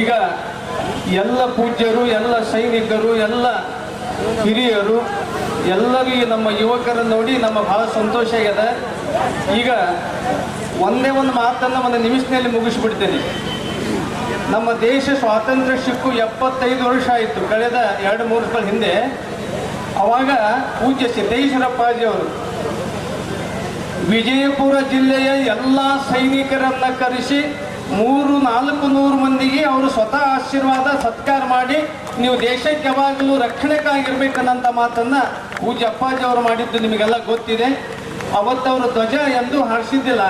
ಈಗ ಎಲ್ಲ ಪೂಜ್ಯರು, ಎಲ್ಲ ಸೈನಿಕರು, ಎಲ್ಲ ಹಿರಿಯರು ಎಲ್ಲರಿಗೂ ನಮ್ಮ ಯುವಕರನ್ನು ನೋಡಿ ನಮ್ಮ ಬಹಳ ಸಂತೋಷ ಆಗಿದೆ ಈಗ ಒಂದೇ ಒಂದು ಮಾತನ್ನು ಒಂದು ನಿಮಿಷದಲ್ಲಿ ಮುಗಿಸ್ಬಿಡ್ತೇನೆ. ನಮ್ಮ ದೇಶ ಸ್ವಾತಂತ್ರ್ಯ ಸಿಕ್ಕು ಎಪ್ಪತ್ತೈದು ವರ್ಷ ಆಯಿತು. ಕಳೆದ ಎರಡು ಮೂರು ವರ್ಷಗಳ ಹಿಂದೆ ಅವಾಗ ಪೂಜ್ಯ ಸಿದ್ದೇಶ್ವರಪ್ಪಾಜಿ ಅವರು ವಿಜಯಪುರ ಜಿಲ್ಲೆಯ ಎಲ್ಲ ಸೈನಿಕರನ್ನು ಕರೆಸಿ ಮೂರು, ನಾಲ್ಕು, ನೂರು ಮಂದಿಗೆ ಅವರು ಸ್ವತಃ ಆಶೀರ್ವಾದ, ಸತ್ಕಾರ ಮಾಡಿ ನೀವು ದೇಶಕ್ಕೆ ಯಾವಾಗಲೂ ರಕ್ಷಣೆಗಾಗಿರ್ಬೇಕನ್ನಂತ ಮಾತನ್ನ ಪೂಜ್ಯ ಅಪ್ಪಾಜಿ ಅವರು ಮಾಡಿದ್ದು ನಿಮಗೆಲ್ಲ ಗೊತ್ತಿದೆ. ಅವತ್ತವರು ಧ್ವಜ ಎಂದು ಹಾರಿಸಿದ್ದಿಲ್ಲ,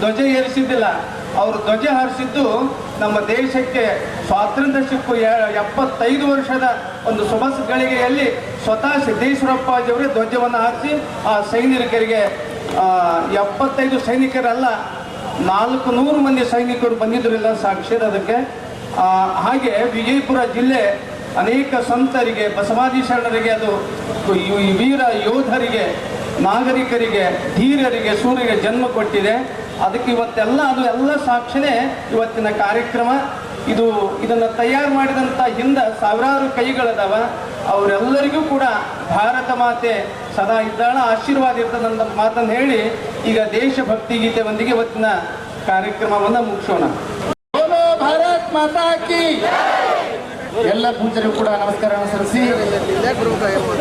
ಧ್ವಜ ಏರಿಸಿದ್ದಿಲ್ಲ. ಅವರು ಧ್ವಜ ಹಾರಿಸಿದ್ದು ನಮ್ಮ ದೇಶಕ್ಕೆ ಸ್ವಾತಂತ್ರ್ಯ ಸಿಕ್ಕು ಎಪ್ಪತ್ತೈದು ವರ್ಷದ ಒಂದು ಸೊಬಸ್ ಗಳಿಗೆಯಲ್ಲಿ ಸ್ವತಃ ಸಿದ್ದೇಶ್ವರಪ್ಪಾಜಿ ಅವರೇ ಧ್ವಜವನ್ನು ಹಾರಿಸಿ ಆ ಸೈನಿಕರಿಗೆ ಎಪ್ಪತ್ತೈದು ಸೈನಿಕರಲ್ಲ ನಾಲ್ಕು ನೂರು ಮಂದಿ ಸೈನಿಕರು ಬಂದಿದ್ರಿಲ್ಲ ಸಾಕ್ಷಿ ಅದಕ್ಕೆ. ಹಾಗೆ ವಿಜಯಪುರ ಜಿಲ್ಲೆ ಅನೇಕ ಸಂತರಿಗೆ ಬಸವಾದಿ ಶರಣರಿಗೆ ಅದು ವೀರ ಯೋಧರಿಗೆ, ನಾಗರಿಕರಿಗೆ, ಧೀರರಿಗೆ, ಸೂರ್ಯರಿಗೆ ಜನ್ಮ ಕೊಟ್ಟಿದೆ. ಅದಕ್ಕೆ ಇವತ್ತೆಲ್ಲ ಅದು ಎಲ್ಲ ಸಾಕ್ಷಿನೇ ಇವತ್ತಿನ ಕಾರ್ಯಕ್ರಮ. ಇದು ಇದನ್ನು ತಯಾರು ಮಾಡಿದಂಥ ಹಿಂದ ಸಾವಿರಾರು ಕೈಗಳದಾವ. ಅವರೆಲ್ಲರಿಗೂ ಕೂಡ ಭಾರತ ಮಾತೆ ಸದಾ ಇದ್ದಾಳ, ಆಶೀರ್ವಾದ ಇರ್ತದಂತ ಮಾತನ್ನು ಹೇಳಿ ಈಗ ದೇಶಭಕ್ತಿ ಗೀತೆಯೊಂದಿಗೆ ಇವತ್ತಿನ ಕಾರ್ಯಕ್ರಮವನ್ನು ಮುಗಿಸೋಣ. ಭಾರತ್ ಮಾತಾ ಕಿ. ಎಲ್ಲ ಪೂಜರಿಗೂ ಕೂಡ ನಮಸ್ಕಾರ ಸಲ್ಲಿಸಿ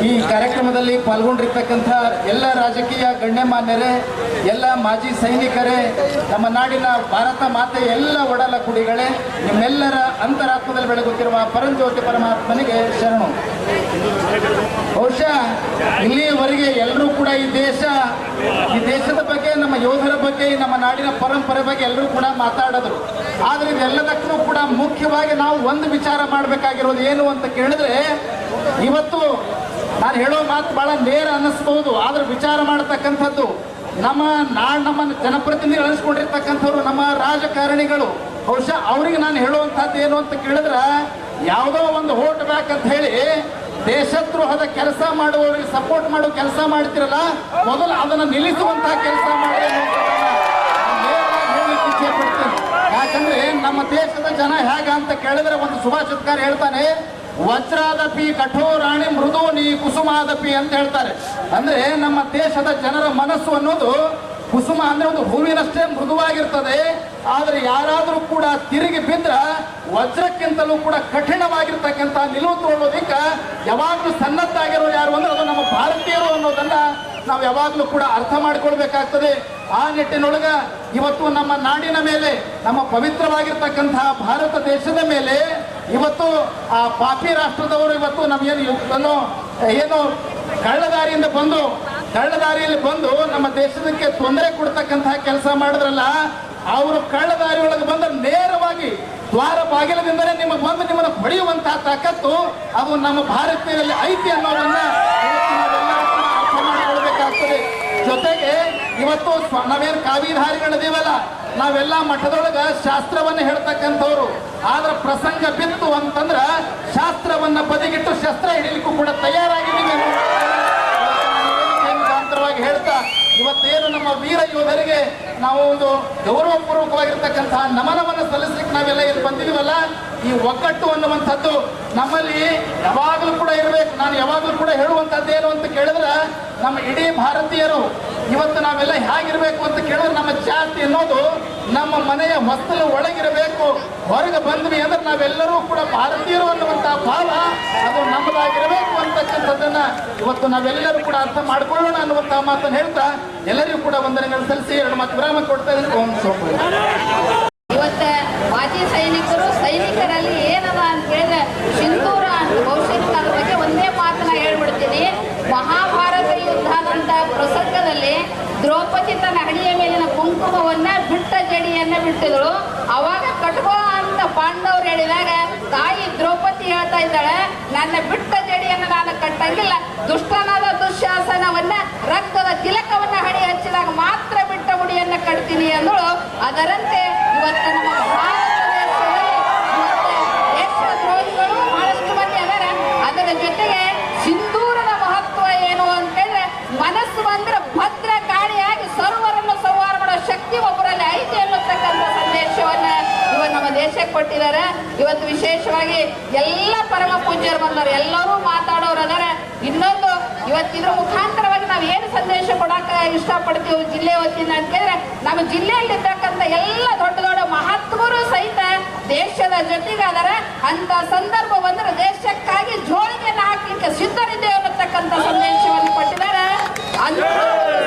ಈ ಕಾರ್ಯಕ್ರಮದಲ್ಲಿ ಪಾಲ್ಗೊಂಡಿರ್ತಕ್ಕಂಥ ಎಲ್ಲ ರಾಜಕೀಯ ಗಣ್ಯಮಾನ್ಯರೇ, ಎಲ್ಲ ಮಾಜಿ ಸೈನಿಕರೇ, ನಮ್ಮ ನಾಡಿನ ಭಾರತ ಮಾತೆ ಎಲ್ಲ ಒಡಲ ಕುಡಿಗಳೇ ನಿಮ್ಮೆಲ್ಲರ ಅಂತರಾತ್ಮದಲ್ಲಿ ಬೆಳಗುತ್ತಿರುವ ಪರಂಜ್ಯೋತಿ ಪರಮಾತ್ಮನಿಗೆ ಶರಣು. ಇಲ್ಲಿಯವರೆಗೆ ಎಲ್ಲರೂ ಕೂಡ ಈ ದೇಶ, ಈ ದೇಶದ ಬಗ್ಗೆ, ನಮ್ಮ ಯೋಧರ ಬಗ್ಗೆ, ನಮ್ಮ ನಾಡಿನ ಪರಂಪರೆ ಬಗ್ಗೆ ಎಲ್ಲರೂ ಕೂಡ ಮಾತಾಡಿದ್ರು. ಆದರೆ ಇದೆಲ್ಲದಕ್ಕೂ ಕೂಡ ಮುಖ್ಯವಾಗಿ ನಾವು ಒಂದು ವಿಚಾರ ಮಾಡಬೇಕಾಗಿರೋದು ಏನು ಅಂತ ಕೇಳಿದ್ರೆ, ಇವತ್ತು ನಾನು ಹೇಳೋ ಮಾತು ಬಹಳ ನೇರ ಅನ್ನಿಸ್ಬಹುದು, ಆದ್ರೆ ವಿಚಾರ ಮಾಡತಕ್ಕಂಥದ್ದು ನಮ್ಮ ನಾಡ್ ನಮ್ಮ ಜನಪ್ರತಿನಿಧಿಗಳು ಅನಿಸ್ಕೊಂಡಿರ್ತಕ್ಕಂಥವ್ರು, ನಮ್ಮ ರಾಜಕಾರಣಿಗಳು. ಬಹುಶಃ ಅವ್ರಿಗೆ ನಾನು ಹೇಳುವಂಥದ್ದು ಏನು ಅಂತ ಕೇಳಿದ್ರೆ, ಯಾವುದೋ ಒಂದು ಹೋಟ್ ಬ್ಯಾಕ್ ಅಂತ ಹೇಳಿ ದೇಶದ್ರೋಹದ ಕೆಲಸ ಮಾಡುವವರಿಗೆ ಸಪೋರ್ಟ್ ಮಾಡೋ ಕೆಲಸ ಮಾಡ್ತಿರಲ್ಲ, ಮೊದಲು ಅದನ್ನು ನಿಲ್ಲಿಸುವಂತಹ ಕೆಲಸ ಮಾಡಿ ಯಾಕಂದ್ರೆ ನಮ್ಮ ದೇಶದ ಜನ ಹೇಗ ಅಂತ ಕೇಳಿದ್ರೆ ಒಂದು ಸುಭಾಷಿತಕಾರ ಹೇಳ್ತಾನೆ ವಜ್ರಾದಪಿ ಕಠೋರಾಣಿ ಮೃದು ನೀ ಕುಸುಮಾದಪಿ ಅಂತ ಹೇಳ್ತಾರೆ. ಅಂದ್ರೆ ನಮ್ಮ ದೇಶದ ಜನರ ಮನಸ್ಸು ಅನ್ನೋದು ಕುಸುಮ ಅಂದ್ರೆ ಒಂದು ಹೂವಿನಷ್ಟೇ ಮೃದುವಾಗಿರ್ತದೆ. ಆದರೆ ಯಾರಾದರೂ ಕೂಡ ತಿರುಗಿ ಬಿದ್ರ ವಜ್ರಕ್ಕಿಂತಲೂ ಕೂಡ ಕಠಿಣವಾಗಿರ್ತಕ್ಕಂಥ ನಿಲುವು ತಗೊಳ್ಳೋದಿಕ್ಕ ಯಾವಾಗಲೂ ಸನ್ನದ್ಧಾಗಿರೋ ಯಾರು ಅಂದ್ರೆ ಅದು ನಮ್ಮ ಭಾರತೀಯರು ಅನ್ನೋದನ್ನ ನಾವು ಯಾವಾಗಲೂ ಕೂಡ ಅರ್ಥ ಮಾಡಿಕೊಳ್ಬೇಕಾಗ್ತದೆ. ಆ ನಿಟ್ಟಿನೊಳಗ ಇವತ್ತು ನಮ್ಮ ನಾಡಿನ ಮೇಲೆ, ನಮ್ಮ ಪವಿತ್ರವಾಗಿರ್ತಕ್ಕಂತಹ ಭಾರತ ದೇಶದ ಮೇಲೆ ಇವತ್ತು ಆ ಪಾಪಿ ರಾಷ್ಟ್ರದವರು ಇವತ್ತು ನಮಗೇನು, ಏನು ಏನು ಕಳ್ಳದಾರಿಯಿಂದ ಬಂದು ಕಳ್ಳದಾರಿಯಲ್ಲಿ ಬಂದು ನಮ್ಮ ದೇಶದಕ್ಕೆ ತೊಂದರೆ ಕೊಡ್ತಕ್ಕಂತಹ ಕೆಲಸ ಮಾಡಿದ್ರಲ್ಲ, ಅವರು ಕಳ್ಳದಾರಿ ಒಳಗೆ ಬಂದ ನೇರವಾಗಿ ದ್ವಾರ ಬಾಗಿಲದಿಂದಲೇ ನಿಮಗೆ ಬಂದು ನಿಮ್ಮನ್ನು ಹೊಡೆಯುವಂತಹ ತಾಕತ್ತು ಅದು ನಮ್ಮ ಭಾರತೀಯರಲ್ಲಿ ಐತಿ ಅನ್ನೋದನ್ನ ಅರ್ಥ ಮಾಡಿಕೊಳ್ಬೇಕಾಗ್ತದೆ. ಜೊತೆಗೆ ಇವತ್ತು ನಾವೇನು ಕಾವಿಧಾರಿಗಳಿದೀವಲ್ಲ ನಾವೆಲ್ಲ ಮಠದೊಳಗ ಶಾಸ್ತ್ರವನ್ನ ಹೇಳ್ತಕ್ಕಂಥವ್ರು. ಆದ್ರ ಪ್ರಸಂಗ ಬಿತ್ತು ಅಂತಂದ್ರ ಶಾಸ್ತ್ರವನ್ನ ಬದಿಗಿಟ್ಟು ಶಸ್ತ್ರ ಹಿಡಿಲಿಕ್ಕೂ ಕೂಡ ತಯಾರಾಗಿದ್ದೀವಿ ಇವತ್ತೇನು ನಮ್ಮ ವೀರ ಯೋಧರಿಗೆ ನಾವು ಒಂದು ಗೌರವಪೂರ್ವಕವಾಗಿರ್ತಕ್ಕಂತಹ ನಮನವನ್ನು ಸಲ್ಲಿಸಲಿಕ್ಕೆ ನಾವೆಲ್ಲ ಇಲ್ಲಿ ಬಂದಿದ್ದೀವಲ್ಲ, ಈ ಒಗ್ಗಟ್ಟು ಅನ್ನುವಂಥದ್ದು ನಮ್ಮಲ್ಲಿ ಯಾವಾಗಲೂ ಕೂಡ ಇರಬೇಕು. ನಾನು ಯಾವಾಗಲೂ ಕೂಡ ಹೇಳುವಂಥದ್ದು ಏನು ಅಂತ ಕೇಳಿದ್ರೆ, ನಮ್ಮ ಇಡೀ ಭಾರತೀಯರು ಇವತ್ತು ನಾವೆಲ್ಲ ಹೇಗಿರಬೇಕು ಅಂತ ಕೇಳಿದ್ರೆ, ನಮ್ಮ ಜಾತಿ ಅನ್ನೋದು ನಮ್ಮ ಮನೆಯ ಹೊಸ್ತಲ ಒಳಗಿರಬೇಕು. ಹೊರಗೆ ಬಂದ್ವಿ ಅಂದ್ರೆ ನಾವೆಲ್ಲರೂ ಕೂಡ ಭಾರತೀಯರು ಅನ್ನುವಂತಹ ಇವತ್ತು ನಾವೆಲ್ಲರೂ ಕೂಡ ಅರ್ಥ ಮಾಡ್ಕೊಳ್ಳೋಣ ಅನ್ನುವಂತಹ ಮಾತನ್ನು ಹೇಳ್ತಾ ಎಲ್ಲರಿಗೂ ಕೂಡ ವಂದನೆಗಳು ಸಲ್ಲಿಸಿ ಎರಡು ಮಾತು ವಿರಾಮ ಕೊಡ್ತಾ ಇದ್ದೀನಿ. ಓಂ ಸೋಮ ಇವತ್ತ ಮಾಜಿ ಸೈನಿಕರು ಸೈನಿಕರಲ್ಲಿ ಏನದ ಅಂತ ಕೇಳಿದ್ರೆ ಸಿಂಧೂರ ಅಂತ ಭವಿಷ್ಯದ ಬಗ್ಗೆ ಒಂದೇ ಮಾತನ್ನ ಹೇಳ್ಬಿಡ್ತೀನಿ. ಮಹಾಭಾರತ ಯುದ್ಧದಂತ ಪ್ರಸಂಗದಲ್ಲಿ ದ್ರೌಪದಿ ತನ್ನ ಹಣಿಯ ಮೇಲಿನ ಕುಂಕುಮವನ್ನ ಬಿಟ್ಟ ಜಡಿಯನ್ನ ಬಿಟ್ಟಿದಳು. ಅವಾಗ ಕಟ್ಕೋ ಪಾಂಡವ್ರು ಹೇಳಿದಾಗ, ತಾಯಿ ದ್ರೌಪದಿ ಹೇಳ್ತಾ ಇದ್ದಾಳೆ, ನನ್ನ ಬಿಟ್ಟ ಜಡಿಯನ್ನು ನಾನು ಕಟ್ಟಂಗಿಲ್ಲ. ದುಷ್ಟನಾದ ದುಶ್ಯಾಸನವನ್ನ, ರಕ್ತದ ತಿಲಕವನ್ನ ಹಣಿ ಹಚ್ಚಿದಾಗ ಮಾತ್ರ ಬಿಟ್ಟ ಮುಡಿಯನ್ನ ಕಟ್ತೀನಿ ಅಂದಳು ಅದರಂತೆ ಇವತ್ತು ನಮ್ಮ ಭಾರತ ದೇಶದಲ್ಲಿ ಇವತ್ತು ದೇಶದ್ರೋಹಿಗಳು ಬಹಳಷ್ಟು ಮಂದಿ ಅದಾರ ಅದರ ಜೊತೆಗೆ ಸಿಂಧೂರದ ಮಹತ್ವ ಏನು ಅಂತ ಹೇಳಿದ್ರೆ ಮನಸ್ಸು ಬಂದ್ರೆ ಭದ್ರ ಕಾಣಿಯಾಗಿ ಸರ್ವರನ್ನು ಸಂಹಾರ ಮಾಡೋ ಶಕ್ತಿ ಒಬ್ಬರಲ್ಲಿ ಐತಿ ಅನ್ನತಕ್ಕಂಥ ಸಂದೇಶವನ್ನ ಇವ ನಮ್ಮ ದೇಶ ಕೊಟ್ಟಿದ್ದಾರೆ. ಇವತ್ತು ವಿಶೇಷವಾಗಿ ಎಲ್ಲ ಪರಮ ಪೂಜ್ಯರು ಬಂದವರು, ಎಲ್ಲರೂ ಮಾತಾಡೋರು ಅದಾರೆ ಇನ್ನೊಂದು ಇವತ್ತಿದ್ರ ಮುಖಾಂತರವಾಗಿ ನಾವು ಏನು ಸಂದೇಶ ಕೊಡಕ ಇಷ್ಟಪಡ್ತೀವಿ ಜಿಲ್ಲೆ ವತಿಯಿಂದ ಅಂತ ಕೇಳಿದ್ರೆ, ನಮ್ಮ ಜಿಲ್ಲೆಯಲ್ಲಿರ್ತಕ್ಕಂಥ ಎಲ್ಲ ದೊಡ್ಡ ದೊಡ್ಡ ಮಹಾತ್ಮರು ಸಹಿತ ದೇಶದ ಜೊತೆಗೆ ಅದರ ಅಂತ ಸಂದರ್ಭ ಬಂದ್ರೆ ದೇಶಕ್ಕಾಗಿ ಜೋಳಿಗೆಯನ್ನು ಹಾಕ್ಲಿಕ್ಕೆ ಸಿದ್ಧರಿದ್ದೇವೆ ಅನ್ನತಕ್ಕಂಥ ಸಂದೇಶವನ್ನು ಕೊಟ್ಟಿದ್ದಾರೆ. ಅಂತ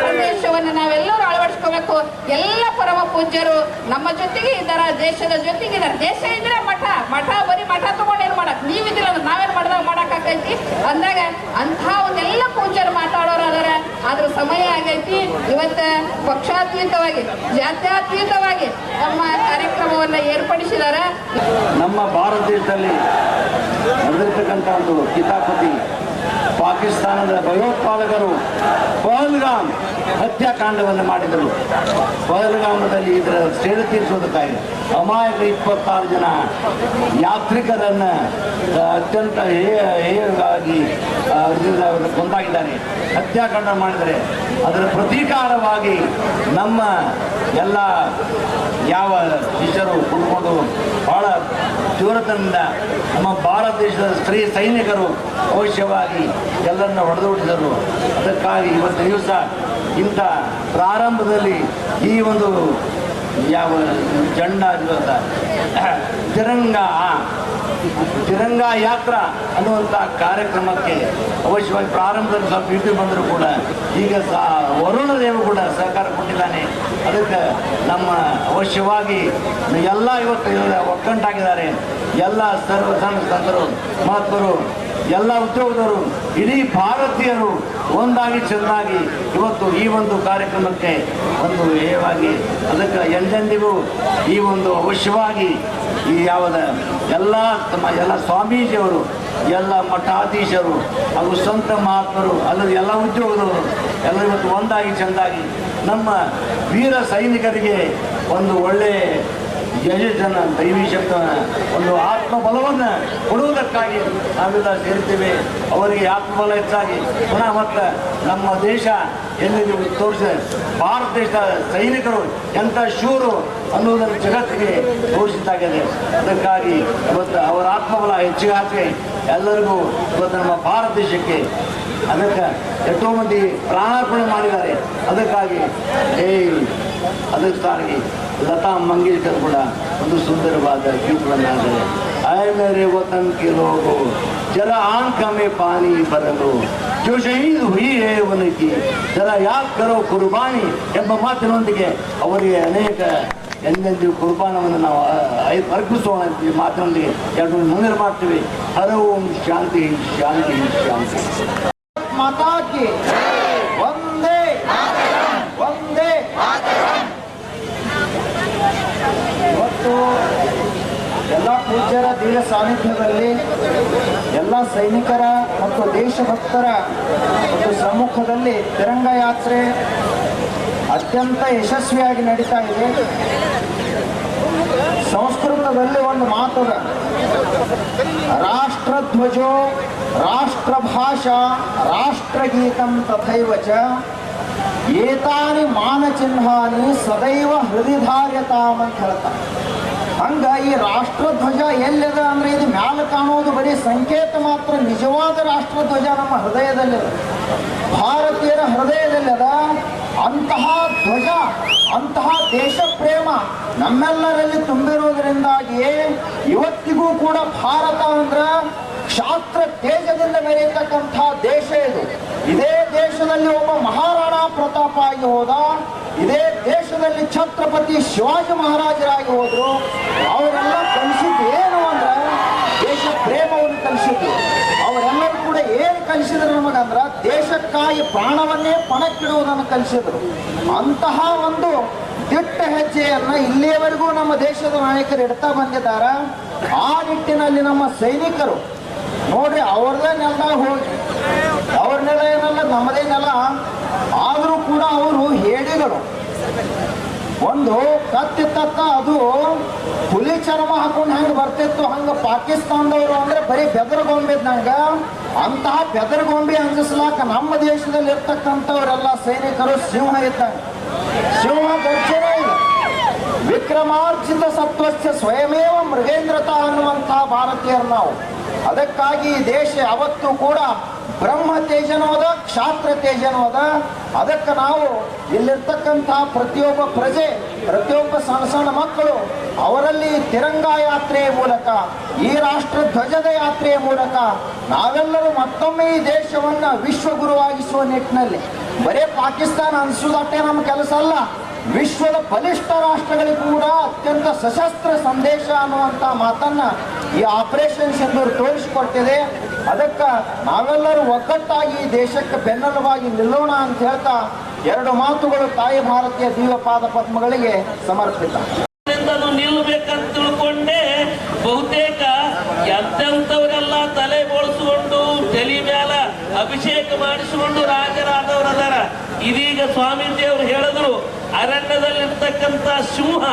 ಸಂದೇಶವನ್ನು ನಾವೆಲ್ಲರೂ ಅಳವಡಿಸ್ಕೋಬೇಕು ಎಲ್ಲ ಪರಮ ಪೂಜ್ಯರು ನಮ್ಮ ಜೊತೆಗೆ ಇದ್ದಾರೆ, ದೇಶದ ಜೊತೆಗೆ ಇದ್ದಾರೆ. ದೇಶ ಇದ್ರೆ ಮಠ ಮಠ ಬರೀ ಮಠ ತಗೊಂಡು ಏನು ಮಾಡಕ್? ನೀವಿದ್ದೀರ ನಾವೇನು ಮಾಡ್ದಾಗ ಮಾಡಕ್ಕಾಗೈತಿ ಅಂದಾಗ ಅಂಥ ಒಂದೆಲ್ಲ ಪೂಜ್ಯರು ಮಾತಾಡೋರು ಅದಾರ. ಆದ್ರ ಸಮಯ ಆಗೈತಿ. ಇವತ್ತ ಪಕ್ಷಾತೀತವಾಗಿ, ಜಾತ್ಯಾತೀತವಾಗಿ ನಮ್ಮ ಕಾರ್ಯಕ್ರಮವನ್ನ ಏರ್ಪಡಿಸಿದ್ದಾರೆ ನಮ್ಮ ಭಾರತ ದೇಶದಲ್ಲಿ ಕಿತಾಪತಿ ಪಾಕಿಸ್ತಾನದ ಭಯೋತ್ಪಾದಕರು ಪಹಲ್ಗಾಮ್ ಹತ್ಯಾಕಾಂಡವನ್ನು ಮಾಡಿದರು. ಪಹಲ್ಗಾಮದಲ್ಲಿ ಇದರ ಸೇಡು ತೀರಿಸುವುದಕ್ಕಾಗಿ ಅಮಾಯಕ ಇಪ್ಪತ್ತಾರು ಜನ ಯಾತ್ರಿಕರನ್ನು ಅತ್ಯಂತ ಹೇ- ಹೇಯವಾಗಿ ಆ, ಇದರಿಂದ ಅವ್ರನ್ನ ಕೊಂದಾಗಿದ್ದಾರೆ ಹತ್ಯಾಕಾಂಡ ಮಾಡಿದರೆ ಅದರ ಪ್ರತೀಕಾರವಾಗಿ ನಮ್ಮ ಎಲ್ಲ ಯಾವ ಶಿಷ್ಯರು ಕುಡ್ಕೊಂಡು ಬಹಳ ತೀವ್ರತನದಿಂದ ನಮ್ಮ ಭಾರತ ದೇಶದ ಸ್ತ್ರೀ ಸೈನಿಕರು ಅವಶ್ಯವಾಗಿ ಎಲ್ಲರನ್ನ ಹೊಡೆದುಬಿಟ್ಟಿದರು ಅದಕ್ಕಾಗಿ ಇವತ್ತು ದಿವಸ ಇಂಥ ಪ್ರಾರಂಭದಲ್ಲಿ ಈ ಒಂದು ಯಾವ ಜಂಡ ಇರುವಂಥ ತಿರಂಗ ತಿರಂಗ ಯಾತ್ರಾ ಅನ್ನುವಂಥ ಕಾರ್ಯಕ್ರಮಕ್ಕೆ ಅವಶ್ಯವಾಗಿ ಪ್ರಾರಂಭದಲ್ಲಿ ಸ್ವಲ್ಪ ಇಟ್ಟು ಬಂದರೂ ಕೂಡ ಈಗ ವರುಣ ದೇವ ಕೂಡ ಸಹಕಾರ ಕೊಟ್ಟಿದ್ದಾನೆ. ಅದಕ್ಕೆ ನಮ್ಮ ಅವಶ್ಯವಾಗಿ ಎಲ್ಲ ಇವತ್ತು ಒಕ್ಕಂಟಾಗಿದ್ದಾರೆ. ಎಲ್ಲ ಸರ್ವ ಸಂತರು ಮಹತ್ವರು ಎಲ್ಲ ಉದ್ಯೋಗದವರು, ಇಡೀ ಭಾರತೀಯರು ಒಂದಾಗಿ ಚೆನ್ನಾಗಿ ಇವತ್ತು ಈ ಒಂದು ಕಾರ್ಯಕ್ರಮಕ್ಕೆ ಒಂದು ಹೇಯವಾಗಿ ಅದಕ್ಕೆ ಎಂದೆಂದಿಗೂ ಈ ಒಂದು ಅವಶ್ಯವಾಗಿ ಈ ಯಾವದ ಎಲ್ಲ ತಮ್ಮ ಎಲ್ಲ ಸ್ವಾಮೀಜಿಯವರು, ಎಲ್ಲ ಮಠಾಧೀಶರು ಹಾಗೂ ಸಂತ ಮಹಾತ್ಮರು, ಅಲ್ಲದೆ ಎಲ್ಲ ಉದ್ಯೋಗದವರು ಎಲ್ಲ ಇವತ್ತು ಒಂದಾಗಿ ಚೆಂದಾಗಿ ನಮ್ಮ ವೀರ ಸೈನಿಕರಿಗೆ ಒಂದು ಒಳ್ಳೆಯ ಯಜನ ದೈವಿ ಶಕ್ತ ಒಂದು ಆತ್ಮಬಲವನ್ನು ಕೊಡುವುದಕ್ಕಾಗಿ ನಾವೆಲ್ಲ ಸೇರ್ತೀವಿ. ಅವರಿಗೆ ಆತ್ಮಬಲ ಹೆಚ್ಚಾಗಿ. ಪುನಃ ಮತ್ತು ನಮ್ಮ ದೇಶ ಎಲ್ಲಿ ನೀವು ತೋರಿಸಿದ ಭಾರತ ದೇಶದ ಸೈನಿಕರು ಎಂಥ ಶೂರು ಅನ್ನುವುದನ್ನು ಜಗತ್ತಿಗೆ ತೋರಿಸಿದ್ದಾಗಿದೆ ಅದಕ್ಕಾಗಿ ಇವತ್ತು ಅವರ ಆತ್ಮಬಲ ಹೆಚ್ಚಿಗೆ ಎಲ್ಲರಿಗೂ ಇವತ್ತು ನಮ್ಮ ಭಾರತ ದೇಶಕ್ಕೆ ಅದಕ್ಕೆ ಎಷ್ಟೋ ಮಂದಿ ಪ್ರಾಣಾರ್ಪಣೆ ಮಾಡಿದ್ದಾರೆ. ಅದಕ್ಕಾಗಿ ಏ ಅದಕ್ಕಾಗಿ ಲತಾ ಮಂಗೇಶ್ಕರ್ ಕೂಡ ಒಂದು ಸುಂದರವಾದ ಗೀತವನ್ನಾದರೆ ಆಯ ಮೇರೆ ವತನ್ ಕೆ ಲೋಗೋ. ಜರ ಆಂಖ ಮೇ ಪಾನಿ ಬರಲು. ಜೋ ಶಹೀದ್ ಹುಯಿ ಹೇ ಒನಕಿ ಜರ ಯಾದ್ ಕರೋ ಕುರ್ಬಾನಿ ಎಂಬ ಮಾತಿನೊಂದಿಗೆ ಅವರಿಗೆ ಅನೇಕ ಎಂದೆಂದಿಗೂ ಕುರ್ಬಾನವನ್ನು ನಾವು ಅರ್ಪಿಸೋಣ ಈ ಮಾತಿನೊಂದಿಗೆ ಎರಡು ಮುಂದಿನ ಮಾಡ್ತೀವಿ. ಹರ ಓಂ ಶಾಂತಿ ಶಾಂತಿ ಶಾಂತಿ. ಮಾತಾ ಕಿ ಒಂದೇ ಒಂದೇ ಇವತ್ತು ಎಲ್ಲ ಪೂಜ್ಯರ ದಿವ್ಯ ಸಾನ್ನಿಧ್ಯದಲ್ಲಿ ಎಲ್ಲ ಸೈನಿಕರ ಮತ್ತು ದೇಶಭಕ್ತರ ಒಂದು ಸಮ್ಮುಖದಲ್ಲಿ ತಿರಂಗ ಯಾತ್ರೆ ಅತ್ಯಂತ ಯಶಸ್ವಿಯಾಗಿ ನಡೀತಾ ಇದೆ. ಸಂಸ್ಕೃತದಲ್ಲಿ ಒಂದು ಮಾತದ ರಾಷ್ಟ್ರಧ್ವಜೋ ರಾಷ್ಟ್ರಭಾಷಾ ರಾಷ್ಟ್ರಗೀತಂ ತಥೈವ ಚ ಏತಾನಿ ಮಾನಚಿಹ್ನಾನಿ ಸದೈವ ಹೃದಯಧಾರ್ಯತಾಮ್ ಅಂತ ಹೇಳ್ತಾರೆ. ಹಂಗ ಈ ರಾಷ್ಟ್ರಧ್ವಜ ಎಲ್ಲದ ಅಂದ್ರೆ ಇದು ಮ್ಯಾಲ ಕಾಣುವುದು ಬರೀ ಸಂಕೇತ ಮಾತ್ರ, ನಿಜವಾದ ರಾಷ್ಟ್ರಧ್ವಜ ನಮ್ಮ ಹೃದಯದಲ್ಲಿದೆ ಭಾರತೀಯರ ಹೃದಯದಲ್ಲಿದ ಅಂತಹ ಧ್ವಜ, ಅಂತಹ ದೇಶ ಪ್ರೇಮ ನಮ್ಮೆಲ್ಲರಲ್ಲಿ ತುಂಬಿರುವುದರಿಂದಾಗಿ ಇವತ್ತಿಗೂ ಕೂಡ ಭಾರತ ಅಂದ್ರ ಶಾಸ್ತ್ರ ತೇಜದಿಂದ ಮೆರೆಯತಕ್ಕಂಥ ದೇಶ ಇದು. ಇದೇ ದೇಶದಲ್ಲಿ ಒಬ್ಬ ಮಹಾರಾಣಾ ಪ್ರತಾಪ ಆಗಿ ಹೋದ. ಇದೇ ದೇಶದಲ್ಲಿ ಛತ್ರಪತಿ ಶಿವಾಜಿ ಮಹಾರಾಜರಾಗಿ ಹೋದ್ರು ಅವರೆಲ್ಲ ಕಲಿಸಿದ್ದು ಏನು ಅಂದ್ರೆ ದೇಶ ಪ್ರೇಮವನ್ನು ಕಲಿಸಿದ್ರು ಅವರೆಲ್ಲರೂ ಕೂಡ ಏನು ಕಲಿಸಿದ್ರು ನಮಗಂದ್ರ ದೇಶಕ್ಕಾಗಿ ಪ್ರಾಣವನ್ನೇ ಪಣಕ್ಕಿಡುವುದನ್ನು ಕಲಿಸಿದ್ರು. ಅಂತಹ ಒಂದು ದಿಟ್ಟ ಹೆಜ್ಜೆಯನ್ನ ಇಲ್ಲಿಯವರೆಗೂ ನಮ್ಮ ದೇಶದ ನಾಯಕರು ಇಡ್ತಾ ಬಂದಿದ್ದಾರೆ. ಆ ನಿಟ್ಟಿನಲ್ಲಿ ನಮ್ಮ ಸೈನಿಕರು, ನೋಡ್ರಿ ಅವ್ರದೇ ನೆಲದಾಗ ಹೋಗಿ, ಅವ್ರ ನೆಲ ಏನಲ್ಲ, ನಮ್ಮದೇ ನೆಲ. ಆದರೂ ಕೂಡ ಅವರು ಹೇಳಿದರು. ಒಂದು ಕತ್ತಿ ತತ್ತ ಅದು ಹುಲಿ ಚರ್ಮ ಹಾಕೊಂಡು ಹಂಗೆ ಬರ್ತಿತ್ತು, ಹಂಗೆ ಪಾಕಿಸ್ತಾನದವರು ಅಂದ್ರೆ ಬರೀ ಬೆದರಗೊಂಬಿದ್ದಂಗ ಅಂತಹ ಬೆದರ್ಗೊಂಬೆ ಅಂಜಿಸ್ಲಾಕ ನಮ್ಮ ದೇಶದಲ್ಲಿ ಇರ್ತಕ್ಕಂಥವರೆಲ್ಲ ಸೈನಿಕರು ಸಿಂಹ ಇದ್ದಾರೆ. ಸಿಂಹ ಗರ್ಜನೆ ಇದೆ ವಿಕ್ರಮಾರ್ಜಿತ ಸತ್ವಸ್ಯ ಸ್ವಯಮೇವ ಮೃಗೇಂದ್ರತ ಅನ್ನುವಂತಹ ಭಾರತೀಯರು ನಾವು. ಅದಕ್ಕಾಗಿ ಈ ದೇಶ ಯಾವತ್ತೂ ಕೂಡ ಬ್ರಹ್ಮ ತೇಜನೋದ, ಕ್ಷಾತ್ರ ತೇಜನೋದ. ಅದ ಅದಕ್ಕೆ ನಾವು ಇಲ್ಲಿರ್ತಕ್ಕಂತಹ ಪ್ರತಿಯೊಬ್ಬ ಪ್ರಜೆ ಪ್ರತಿಯೊಬ್ಬ ಸಣ್ಣ ಸಣ್ಣ ಮಕ್ಕಳು ಅವರಲ್ಲಿ ತಿರಂಗ ಯಾತ್ರೆಯ ಮೂಲಕ, ಈ ರಾಷ್ಟ್ರ ಧ್ವಜದ ಯಾತ್ರೆಯ ಮೂಲಕ ನಾವೆಲ್ಲರೂ ಮತ್ತೊಮ್ಮೆ ಈ ದೇಶವನ್ನ ವಿಶ್ವಗುರುವಾಗಿಸುವ ನಿಟ್ಟಿನಲ್ಲಿ. ಬರೇ ಪಾಕಿಸ್ತಾನ ಅನಿಸುವುದಟ್ಟೆ ನಮ್ಮ ಕೆಲಸ ಅಲ್ಲ. ವಿಶ್ವದ ಬಲಿಷ್ಠ ರಾಷ್ಟ್ರಗಳಿಗೂ ಕೂಡ ಅತ್ಯಂತ ಸಶಸ್ತ್ರ ಸಂದೇಶ ಅನ್ನುವಂಥ ಮಾತನ್ನ ಈ ಆಪರೇಷನ್ ಸಿಂಧೂರ್ ತೋರಿಸಿಕೊಟ್ಟಿದೆ. ಅದಕ್ಕೆ ನಾವೆಲ್ಲರೂ ಒಗ್ಗಟ್ಟಾಗಿ ದೇಶಕ್ಕೆ ಬೆನ್ನೆಲುಬಾಗಿ ನಿಲ್ಲೋಣ ಅಂತ ಹೇಳ್ತಾ ಎರಡು ಮಾತುಗಳು ತಾಯಿ ಭಾರತೀಯ ದೀವಪಾದ ಪದ್ಮಗಳಿಗೆ ಸಮರ್ಪಿತ. ನಿಲ್ಲಬೇಕಂತ ತಿಳ್ಕೊಂಡೆ ಬಹುತೇಕ ಎಂತೆಂಥವರೆಲ್ಲ ತಲೆ ಬೋಳಿಸ್ಕೊಂಡು, ತಲೆ ಮ್ಯಾಲ ಅಭಿಷೇಕ ಮಾಡಿಸಿಕೊಂಡು ರಾಜರಾದವರದಾರ. ಇದೀಗ ಸ್ವಾಮೀಜಿಯವರು ಹೇಳಿದ್ರು, ಅರಣ್ಯದಲ್ಲಿರ್ತಕ್ಕಂಥ ಸಿಂಹ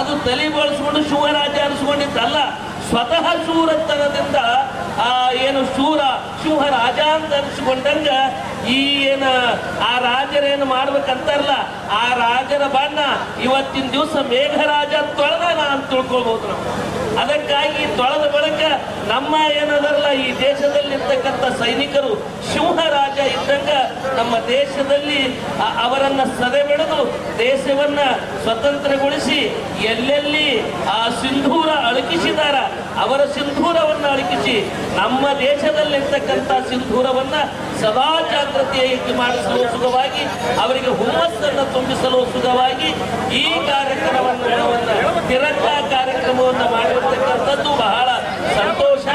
ಅದು ತಲೆ ಬೋಳಿಸ್ಕೊಂಡು ಶಿವರಾಜ ಅನಿಸ್ಕೊಂಡಿದ್ದಲ್ಲ ಸ್ವತಃ ಶೂರತನದಿಂದ ಆ ಏನು ಶೂರ ಸಿಂಹ ರಾಜ ಅಂತ ಅನಿಸ್ಕೊಂಡಂಗ ಈ ಏನ ಆ ರಾಜರೇನು ಮಾಡ್ಬೇಕಂತಾರಲ್ಲ, ಆ ರಾಜರ ಬಣ್ಣ ಇವತ್ತಿನ ದಿವಸ ಮೇಘರಾಜ ತೊಳೆದಾನ ಅಂತ ತಿಳ್ಕೊಬಹುದು ನಾವು ಅದಕ್ಕಾಗಿ ತೊಳೆದ ಬಳಿಕ ನಮ್ಮ ಏನದಲ್ಲ, ಈ ದೇಶದಲ್ಲಿರ್ತಕ್ಕಂಥ ಸೈನಿಕರು, ಸಿಂಹರಾಜ ಇದ್ದಂಗ ನಮ್ಮ ದೇಶದಲ್ಲಿ ಅವರನ್ನ ಸದೆ ಬೆಳೆದು ದೇಶವನ್ನ ಸ್ವತಂತ್ರಗೊಳಿಸಿ ಎಲ್ಲೆಲ್ಲಿ ಆ ಸಿಂಧೂರ ಅಳಕಿಸಿದಾರ, ಅವರ ಸಿಂಧೂರವನ್ನ ಅಳಕಿಸಿ ನಮ್ಮ ದೇಶದಲ್ಲಿರ್ತಕ್ಕಂಥ ಸಿಂಧೂರವನ್ನ ಸದಾ ಜಾಗೃತಿಯಾಗಿ ಮಾಡಿಸಲು ಸುಖವಾಗಿ ಅವರಿಗೆ ಹುಮ್ಮಸ್ಸನ್ನು ತುಂಬಿಸಲು ಸುಖವಾಗಿ ಈ ಕಾರ್ಯಕ್ರಮವನ್ನು, ತಿರಂಗ ಕಾರ್ಯಕ್ರಮವನ್ನು ಮಾಡಿರ್ತಕ್ಕಂಥದ್ದು ಬಹಳ ಸಂತೋಷ.